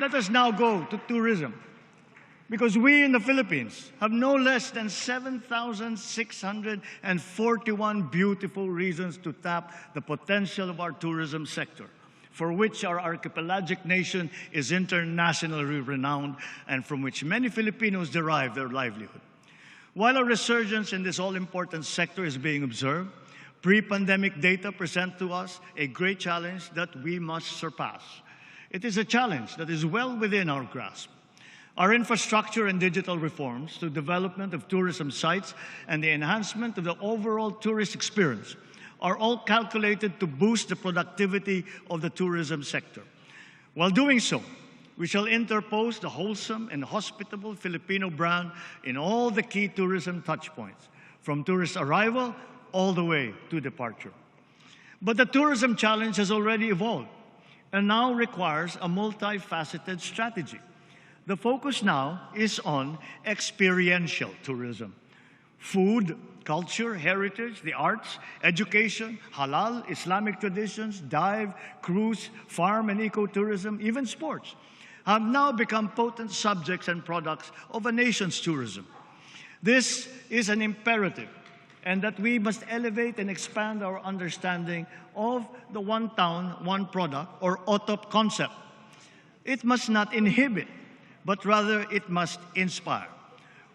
let us now go to tourism. Because we in the Philippines have no less than 7,641 beautiful reasons to tap the potential of our tourism sector, for which our archipelagic nation is internationally renowned and from which many Filipinos derive their livelihood. While a resurgence in this all-important sector is being observed, pre-pandemic data present to us a great challenge that we must surpass. It is a challenge that is well within our grasp. Our infrastructure and digital reforms to development of tourism sites and the enhancement of the overall tourist experience are all calculated to boost the productivity of the tourism sector. While doing so, we shall interpose the wholesome and hospitable Filipino brand in all the key tourism touchpoints, from tourist arrival all the way to departure. But the tourism challenge has already evolved and now requires a multifaceted strategy. The focus now is on experiential tourism. Food, culture, heritage, the arts, education, halal, Islamic traditions, dive, cruise, farm and ecotourism, even sports have now become potent subjects and products of a nation's tourism. This is an imperative and that we must elevate and expand our understanding of the one town, one product, or OTOP concept. It must not inhibit, but rather it must inspire.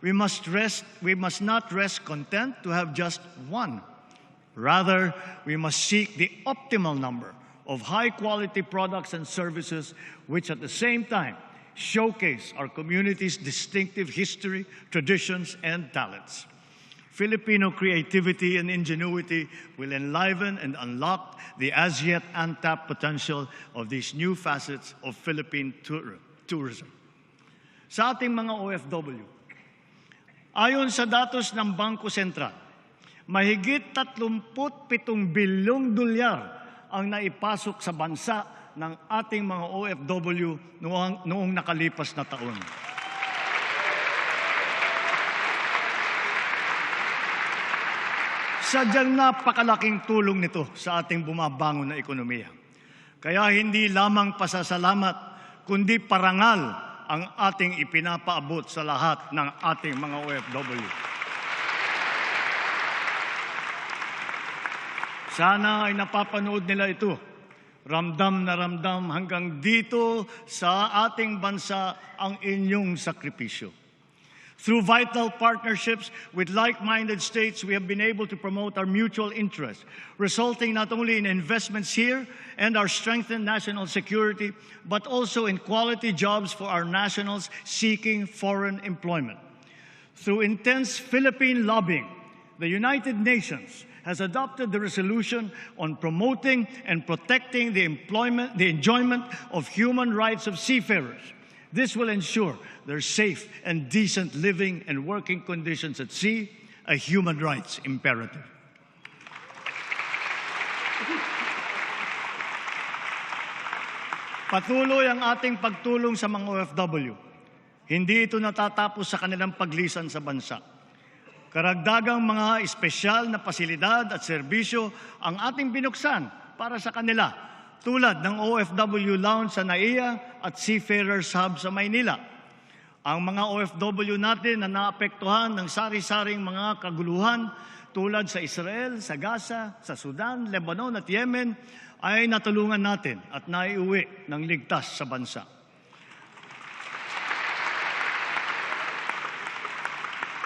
We must, rest, we must not rest content to have just one. Rather, we must seek the optimal number of high quality products and services, which at the same time showcase our community's distinctive history, traditions, and talents. Filipino creativity and ingenuity will enliven and unlock the as yet untapped potential of these new facets of Philippine tour- tourism. Sa ating mga OFW, ayon sa datos ng Bangko Sentral, mahigit 37 bilyong dolyar ang naipasok sa bansa ng ating mga OFW noong, noong nakalipas na taon. Sadyang napakalaking tulong nito sa ating bumabangon na ekonomiya. Kaya hindi lamang pasasalamat, kundi parangal ang ating ipinapaabot sa lahat ng ating mga OFW. Sana ay napapanood nila ito. Ramdam na ramdam hanggang dito sa ating bansa ang inyong sakripisyo. Through vital partnerships with like-minded states, we have been able to promote our mutual interests, resulting not only in investments here and our strengthened national security, but also in quality jobs for our nationals seeking foreign employment. Through intense Philippine lobbying, the United Nations has adopted the resolution on promoting and protecting the employment, the enjoyment of human rights of seafarers. This will ensure their safe and decent living and working conditions at sea, a human rights imperative. Patuloy ang ating pagtulong sa mga OFW. Hindi ito natatapos sa kanilang paglisan sa bansa. Karagdagang mga espesyal na pasilidad at serbisyo ang ating binuksan para sa kanila tulad ng OFW Lounge sa NAIA at Seafarers Hub sa Maynila. Ang mga OFW natin na naapektuhan ng sari-saring mga kaguluhan tulad sa Israel, sa Gaza, sa Sudan, Lebanon at Yemen ay natulungan natin at naiuwi ng ligtas sa bansa.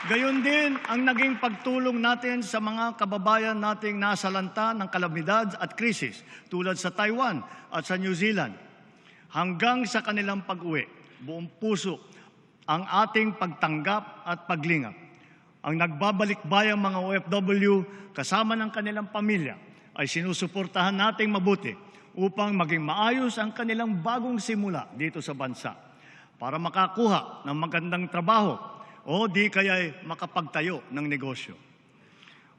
Gayon din ang naging pagtulong natin sa mga kababayan nating nasalanta ng kalamidad at krisis tulad sa Taiwan at sa New Zealand. Hanggang sa kanilang pag-uwi, buong puso ang ating pagtanggap at paglingap. Ang nagbabalik bayang mga OFW kasama ng kanilang pamilya ay sinusuportahan nating mabuti upang maging maayos ang kanilang bagong simula dito sa bansa para makakuha ng magandang trabaho o di kaya'y makapagtayo ng negosyo.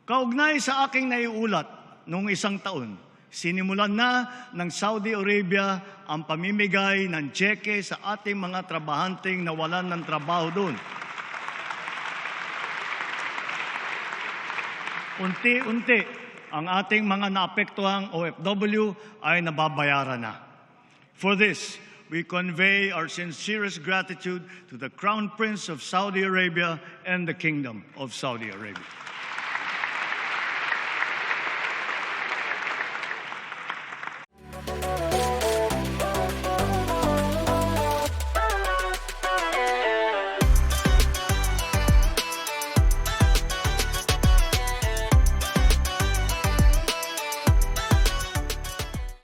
Kaugnay sa aking naiulat noong isang taon, sinimulan na ng Saudi Arabia ang pamimigay ng tseke sa ating mga trabahanteng nawalan ng trabaho doon. Unti-unti, ang ating mga naapektuhang OFW ay nababayaran na. For this, we convey our sincerest gratitude to the Crown Prince of Saudi Arabia and the Kingdom of Saudi Arabia.